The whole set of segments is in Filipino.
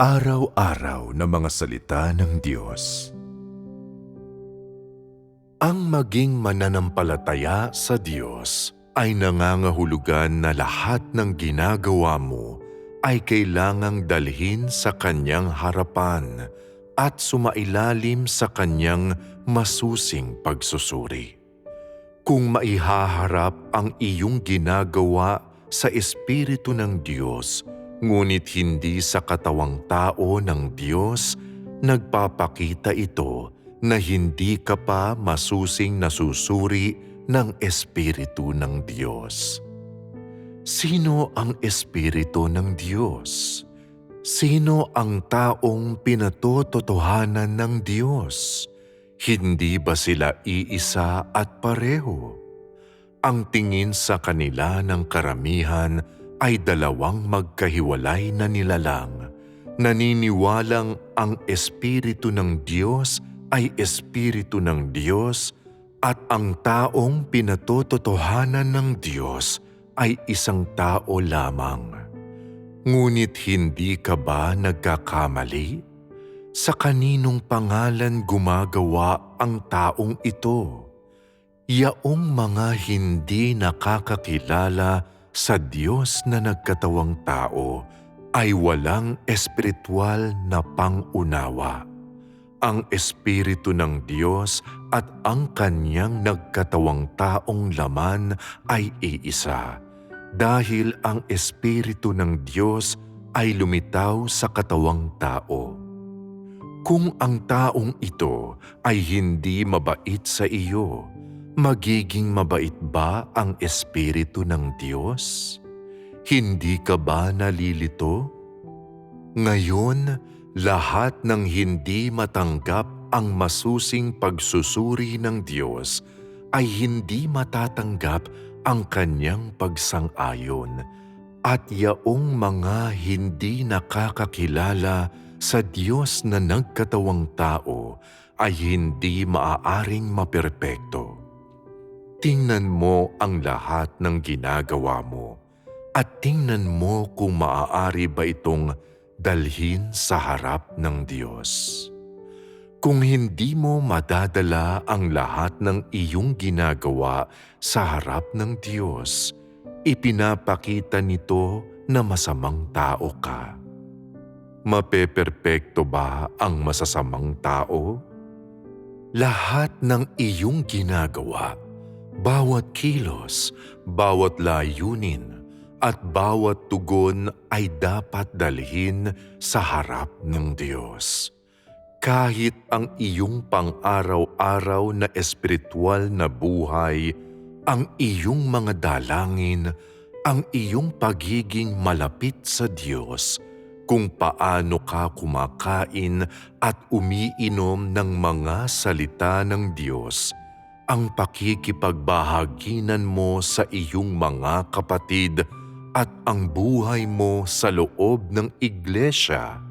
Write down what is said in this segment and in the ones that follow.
Araw-araw na mga salita ng Diyos. Ang maging mananampalataya sa Diyos ay nangangahulugan na lahat ng ginagawa mo ay kailangang dalhin sa Kanyang harapan at sumailalim sa Kanyang masusing pagsusuri. Kung maihaharap ang iyong ginagawa sa Espiritu ng Diyos, ngunit hindi sa katawang tao ng Diyos, nagpapakita ito na hindi ka pa masusing nasusuri ng Espiritu ng Diyos. Sino ang Espiritu ng Diyos? Sino ang taong pinatototohanan ng Diyos? Hindi ba sila iisa at pareho? Ang tingin sa kanila ng karamihan ay dalawang magkahiwalay na nilalang. Naniniwalang ang Espiritu ng Diyos ay Espiritu ng Diyos at ang taong pinatototohanan ng Diyos ay isang tao lamang. Ngunit hindi ka ba nagkakamali? Sa kaninong pangalan gumagawa ang taong ito? Yaong mga hindi nakakakilala sa Diyos na nagkatawang tao ay walang espiritual na pangunawa. Ang Espiritu ng Diyos at ang Kanyang nagkatawang taong laman ay iisa dahil ang Espiritu ng Diyos ay lumitaw sa katawang tao. Kung ang taong ito ay hindi mabait sa iyo, magiging mabait ba ang Espiritu ng Diyos? Hindi ka ba nalilito? Ngayon, lahat ng hindi matanggap ang masusing pagsusuri ng Diyos ay hindi matatanggap ang kanyang pagsang-ayon at yaong mga hindi nakakakilala sa Diyos na nagkatawang tao ay hindi maaaring maperpekto. Tingnan mo ang lahat ng ginagawa mo at tingnan mo kung maaari ba itong dalhin sa harap ng Diyos. Kung hindi mo madadala ang lahat ng iyong ginagawa sa harap ng Diyos, ipinapakita nito na masamang tao ka. Mapeperpekto ba ang masasamang tao? Lahat ng iyong ginagawa, bawat kilos, bawat layunin, at bawat tugon ay dapat dalhin sa harap ng Diyos. Kahit ang iyong pang-araw-araw na espiritual na buhay, ang iyong mga dalangin, ang iyong pagiging malapit sa Diyos, kung paano ka kumakain at umiinom ng mga salita ng Diyos, ang pakikipagbahaginan mo sa iyong mga kapatid at ang buhay mo sa loob ng iglesia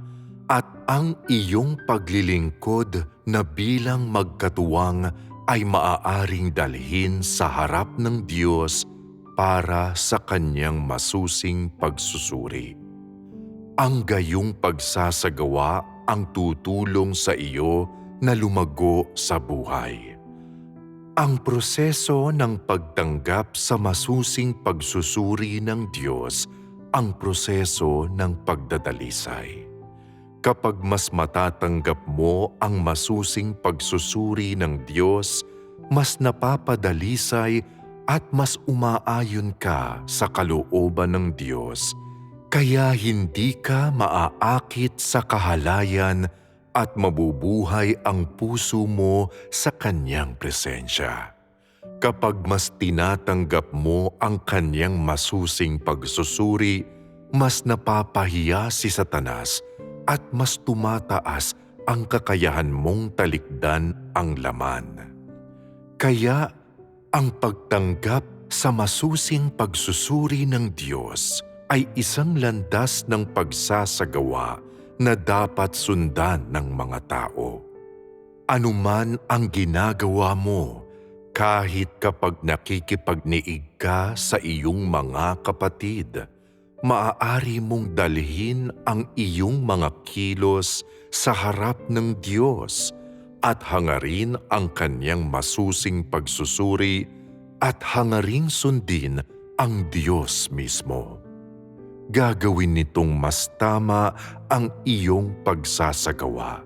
at ang iyong paglilingkod na bilang magkatuwang ay maaaring dalhin sa harap ng Diyos para sa kanyang masusing pagsusuri. Ang gayong pagsasagawa ang tutulong sa iyo na lumago sa buhay. Ang proseso ng pagtanggap sa masusing pagsusuri ng Diyos ang proseso ng pagdadalisay. Kapag mas matatanggap mo ang masusing pagsusuri ng Diyos, mas napapadalisay at mas umaayon ka sa kalooban ng Diyos, kaya hindi ka maaakit sa kahalayan at mabubuhay ang puso mo sa Kanyang presensya. Kapag mas tinatanggap mo ang Kanyang masusing pagsusuri, mas napapahiya si Satanas at mas tumataas ang kakayahan mong talikdan ang laman. Kaya ang pagtanggap sa masusing pagsusuri ng Diyos ay isang landas ng pagsasagawa na dapat sundan ng mga tao. Anuman ang ginagawa mo, kahit kapag nakikipagniig ka sa iyong mga kapatid, maaari mong dalhin ang iyong mga kilos sa harap ng Diyos at hangarin ang kanyang masusing pagsusuri at hangaring sundin ang Diyos mismo. Gagawin nitong mas tama ang iyong pagsasagawa.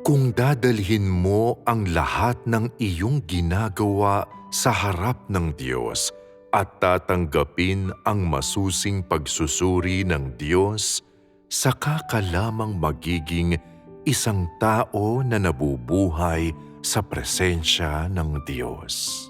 Kung dadalhin mo ang lahat ng iyong ginagawa sa harap ng Diyos at tatanggapin ang masusing pagsusuri ng Diyos, saka ka lamang magiging isang tao na nabubuhay sa presensya ng Diyos.